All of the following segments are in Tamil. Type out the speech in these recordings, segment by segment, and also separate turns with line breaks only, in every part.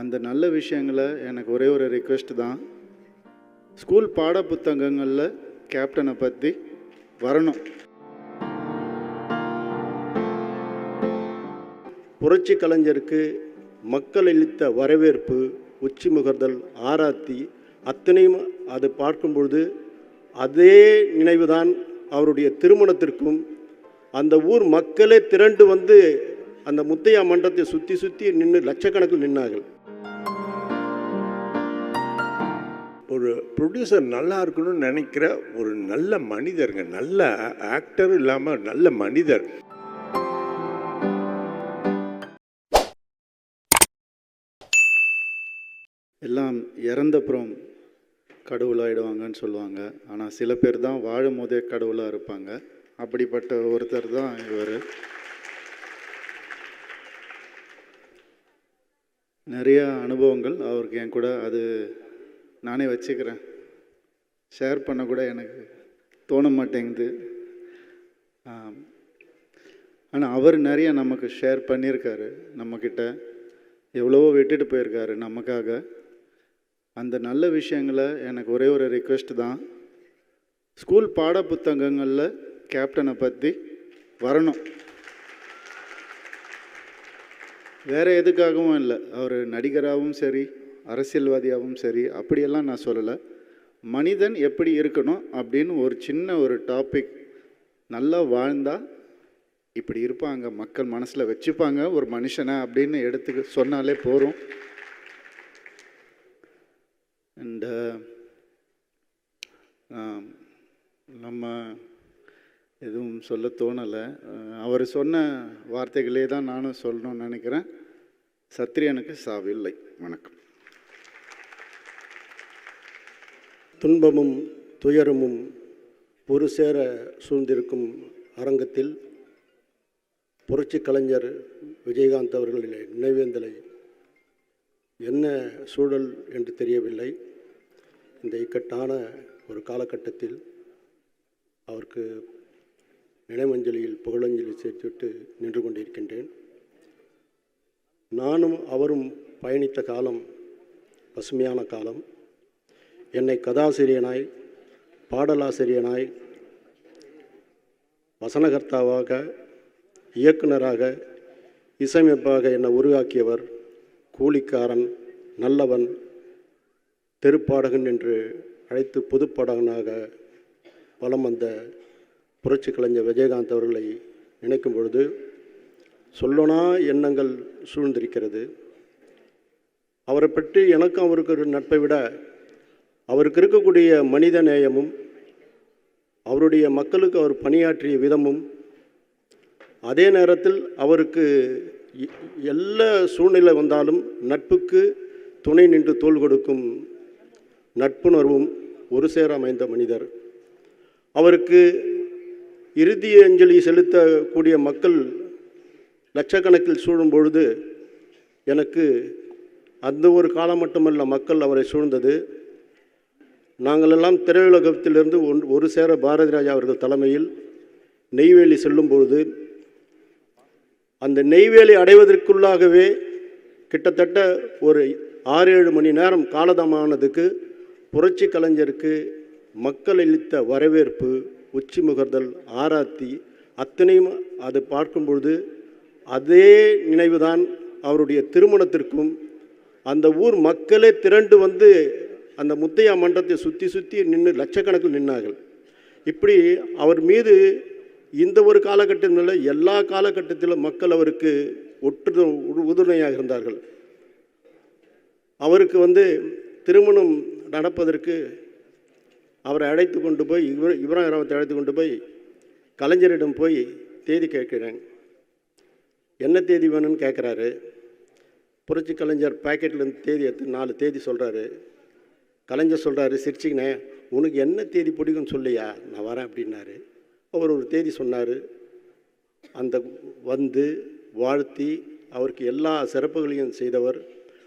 அந்த நல்ல விஷயங்களை எனக்கு ஒரே ஒரு ரிக்வெஸ்ட் தான். ஸ்கூல் பாட புத்தகங்களில் கேப்டனை பற்றி வரணும்.
புரட்சி கலைஞருக்கு மக்கள் அளித்த வரவேற்பு உச்சி முகர்தல் ஆராத்தி அத்தனையும் அது பார்க்கும் பொழுது அதே நினைவுதான் அவருடைய திருமணத்திற்கும். அந்த ஊர் மக்களே திரண்டு வந்து அந்த முத்தையா மன்றத்தை சுற்றி சுற்றி நின்று லட்சக்கணக்கில் நின்னார்கள்.
ஒரு ப்ரொடியூசர் நல்லா இருக்கணும்னு நினைக்கிற ஒரு நல்ல மனிதருங்க. நல்ல ஆக்டர் இல்லாமல் நல்ல மனிதர்.
எல்லாம் இறந்தப்புறம் கடவுளாயிடுவாங்கன்னு சொல்லுவாங்க. ஆனால் சில பேர் தான் வாழும் போதே கடவுளாக இருப்பாங்க. அப்படிப்பட்ட ஒருத்தர் தான் இவர். நிறையா அனுபவங்கள் அவருக்கு என் கூட. அது நானே வச்சுக்கிறேன். ஷேர் பண்ண கூட எனக்கு தோண மாட்டேங்குது. ஆனால் அவர் நிறைய நமக்கு ஷேர் பண்ணியிருக்காரு. நம்மக்கிட்ட எவ்வளவோ விட்டுட்டு போயிருக்காரு நமக்காக. அந்த நல்ல விஷயங்களை எனக்கு ஒரே ஒரு ரிக்வெஸ்ட் தான். ஸ்கூல் பாட புத்தகங்களில் கேப்டனை பற்றி வரணும். வேறு எதுக்காகவும் இல்லை. அவர் நடிகராகவும் சரி அரசியல்வாதியாகவும் சரி அப்படியெல்லாம் நான் சொல்லலை. மனிதன் எப்படி இருக்கணும் அப்படின்னு ஒரு சின்ன ஒரு டாபிக் நல்லா வாழ்ந்தால் இப்படி இருப்பாங்க மக்கள் மனசில் வச்சுப்பாங்க ஒரு மனுஷனை அப்படின்னு எடுத்து சொன்னாலே போகிறோம் அண்ட் நம்ம எதுவும் சொல்ல தோணலை. அவர் சொன்ன வார்த்தைகளே தான் நானும் சொல்லணும்னு நினைக்கிறேன். சத்திரியனுக்கு சாவில்லை வணக்கம்.
துன்பமும் துயரமும் ஒரு சேர சூழ்ந்திருக்கும் அரங்கத்தில் புரட்சி கலைஞர் விஜயகாந்த் அவர்களின் நினைவேந்தலை. என்ன சூழல் என்று தெரியவில்லை. இந்த இக்கட்டான ஒரு காலகட்டத்தில் அவருக்கு நினைவஞ்சலியில் புகழஞ்சலி சேர்த்துவிட்டு நின்று கொண்டிருக்கின்றேன். நானும் அவரும் பயணித்த காலம் பசுமையான காலம். என்னை கதாசிரியனாய் பாடலாசிரியனாய் வசனகர்த்தாவாக இயக்குனராக இசையமைப்பாக என்னை உருவாக்கியவர் கூலிக்காரன் நல்லவன் தெருப்பாடகன் என்று அழைத்து பொதுப்பாடகனாக வலம் வந்த புரட்சி கலைஞர் விஜயகாந்த் அவர்களை நினைக்கும் பொழுது சொல்லனா எண்ணங்கள் சூழ்ந்திருக்கிறது. அவரை பற்றி எனக்கும் அவருக்கு ஒரு நட்பை விட அவருக்கு இருக்கக்கூடிய மனித நேயமும் அவருடைய மக்களுக்கு அவர் பணியாற்றிய விதமும் அதே நேரத்தில் அவருக்கு எல்லா சூழ்நிலை வந்தாலும் நட்புக்கு துணை நின்று தோள் கொடுக்கும் நட்புணர்வும் ஒரு சேர அமைந்த மனிதர். அவருக்கு இறுதி அஞ்சலி செலுத்தக்கூடிய மக்கள் லட்சக்கணக்கில் சூழும் பொழுது எனக்கு அந்த ஒரு காலம் மட்டுமல்ல மக்கள் அவரை சூழ்ந்தது. நாங்களெல்லாம் திரையுலகத்திலிருந்து ஒன் ஒரு சேர பாரதிராஜா அவர்கள் தலைமையில் நெய்வேலி செல்லும் பொழுது அந்த நெய்வேலி அடைவதற்குள்ளாகவே கிட்டத்தட்ட ஒரு ஆறு ஏழு மணி நேரம் காலதமானதுக்கு புரட்சி கலைஞருக்கு மக்கள் அளித்த வரவேற்பு உச்சி முகர்தல் ஆராத்தி அத்தனையும் அதை பார்க்கும் பொழுது அதே நினைவுதான் அவருடைய திருமணத்திற்கும் அந்த ஊர் மக்களே திரண்டு வந்து அந்த முத்தையா மன்றத்தை சுற்றி சுற்றி நின்று லட்சக்கணக்கில் நின்னார்கள். இப்படி அவர் மீது இந்த ஒரு காலகட்டத்தில் எல்லா காலகட்டத்திலும் மக்கள் அவருக்கு ஒற்று உறுதுணையாக இருந்தார்கள். அவருக்கு வந்து திருமணம் நடப்பதற்கு அவரை அழைத்து கொண்டு போய் இவர் இப்ராஹிம் ராவத்தை அழைத்து கொண்டு போய் கலைஞரிடம் போய் தேதி கேட்கிறேன். என்ன தேதி வேணும்னு கேட்குறாரு. புரட்சி கலைஞர் பாக்கெட்லேருந்து தேதி எடுத்து நாலு தேதி சொல்கிறாரு கலைஞர் சொல்கிறாரு சிரிச்சிங்கண்ணே உனக்கு என்ன தேதி பிடிக்கும்னு சொல்லியா? நான் வரேன் அப்படின்னாரு. அவர் ஒரு தேதி சொன்னார். அந்த வந்து வாழ்த்தி அவருக்கு எல்லா சிறப்புகளையும் செய்தவர்.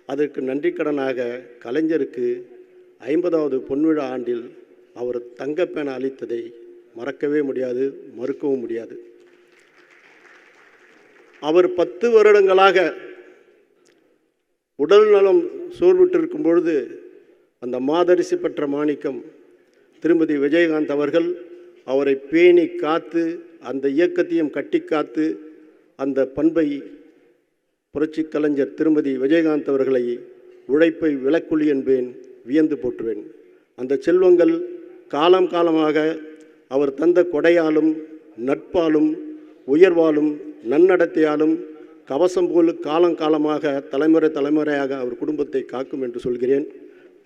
அதற்கு நன்றிக்கடனாக கலைஞருக்கு ஐம்பதாவது பொன்விழா ஆண்டில் அவர் தங்கப்பேனை அளித்ததை மறக்கவே முடியாது மறுக்கவும் முடியாது. அவர் பத்து வருடங்களாக உடல் நலம் சோர்விட்டிருக்கும் பொழுது அந்த மாதரிசி பெற்ற மாணிக்கம் திருமதி விஜயகாந்த் அவர்கள் அவரை பேணி காத்து அந்த இயக்கத்தையும் கட்டி காத்து அந்த பண்பை புரட்சி கலைஞர் திருமதி விஜயகாந்த் அவர்களை உழைப்பை விளக்குள்ளி என்பேன் வியந்து போற்றுவேன். அந்த செல்வங்கள் காலம் காலமாக அவர் தந்த கொடையாலும் நட்பாலும் உயர்வாலும் நன்னடத்தையாலும் கவசம் போல் காலங்காலமாக தலைமுறை தலைமுறையாக அவர் குடும்பத்தை காக்கும் என்று சொல்கிறேன்.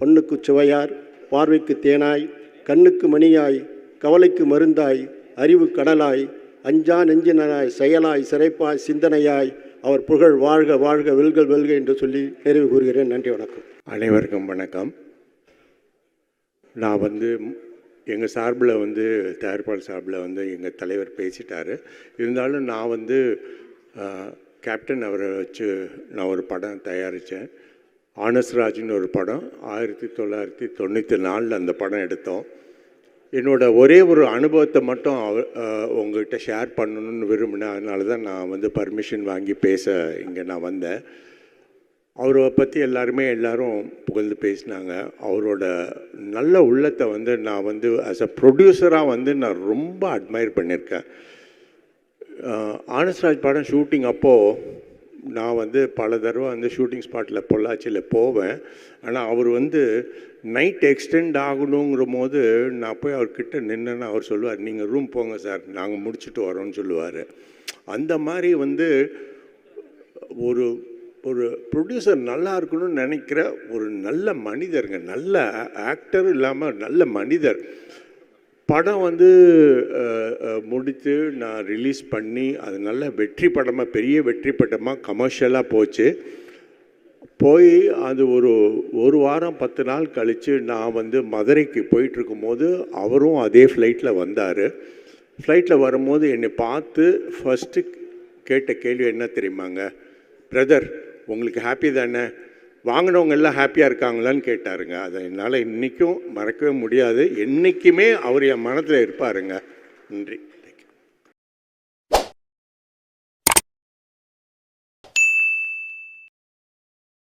பண்ணுக்கு சுவையார் பார்வைக்கு தேனாய் கண்ணுக்கு மணியாய் கவலைக்கு மருந்தாய் அறிவு கடலாய் அஞ்சா நெஞ்சினராய் செயலாய் சிறைப்பாய் சிந்தனையாய் அவர் புகழ் வாழ்க வாழ்க வெல்கள் வெல்க என்று சொல்லி நிறைவு கூறுகிறேன். நன்றி வணக்கம்.
அனைவருக்கும் வணக்கம். நான் வந்து எங்கள் சார்பில் வந்து தயாரிப்பாளர் சார்பில் வந்து எங்கள் தலைவர் பேசிட்டார். இருந்தாலும் நான் வந்து கேப்டன் அவரை வச்சு நான் ஒரு படம் தயாரித்தேன். ஆனஸ்ராஜ்னு ஒரு படம் ஆயிரத்தி தொள்ளாயிரத்தி தொண்ணூற்றி நாலில் அந்த படம் எடுத்தோம். என்னோட ஒரே ஒரு அனுபவத்தை மட்டும் அவ உங்கள்கிட்ட உங்ககிட்ட ஷேர் பண்ணணும்னு விரும்பினேன். அதனால தான் நான் வந்து பர்மிஷன் வாங்கி பேச இங்கே நான் வந்தேன். அவரை பற்றி எல்லாருமே எல்லோரும் புகழ்ந்து பேசினாங்க. அவரோட நல்ல உள்ளத்தை வந்து நான் வந்து ஆஸ் அ ப்ரொடியூசராக வந்து நான் ரொம்ப அட்மையர் பண்ணியிருக்கேன். ஆனஸ்ராஜ் படம் ஷூட்டிங் அப்போது நான் வந்து பல தடவை வந்து ஷூட்டிங் ஸ்பாட்டில் பொள்ளாச்சியில் போவேன். ஆனால் அவர் வந்து நைட் எக்ஸ்டெண்ட் ஆகணுங்கிற போது நான் போய் அவர்கிட்ட நின்றுன்னு அவர் சொல்லுவார் நீங்கள் ரூம் போங்க சார் நாங்கள் முடிச்சுட்டு வரோம்னு சொல்லுவார். அந்த மாதிரி வந்து ஒரு ஒரு ப்ரொடியூசர் நல்லா இருக்கணும்னு நினைக்கிற ஒரு நல்ல மனிதருங்க. நல்ல ஆக்டர் இல்லாமல் நல்ல மனிதர். படம் வந்து முடித்து நான் ரிலீஸ் பண்ணி அது நல்ல வெற்றி படமாக பெரிய வெற்றி படமாக கமர்ஷியலாக போச்சு. போய் அது ஒரு ஒரு வாரம் பத்து நாள் கழித்து நான் வந்து மதுரைக்கு போயிட்டுருக்கும் போது அவரும் அதே ஃப்ளைட்டில் வந்தார். ஃப்ளைட்டில் வரும்போது என்னை பார்த்து ஃபஸ்ட்டு கேட்ட கேள்வி என்ன தெரியுமாங்க? பிரதர் உங்களுக்கு ஹாப்பி தானே? வாங்கினவங்க எல்லாம் ஹாப்பியாக இருக்காங்களான்னு கேட்டாருங்க. அதை என்னால் இன்றைக்கும் மறக்கவே முடியாது. என்றைக்குமே அவர் என் மனதில் இருப்பாருங்க. நன்றி.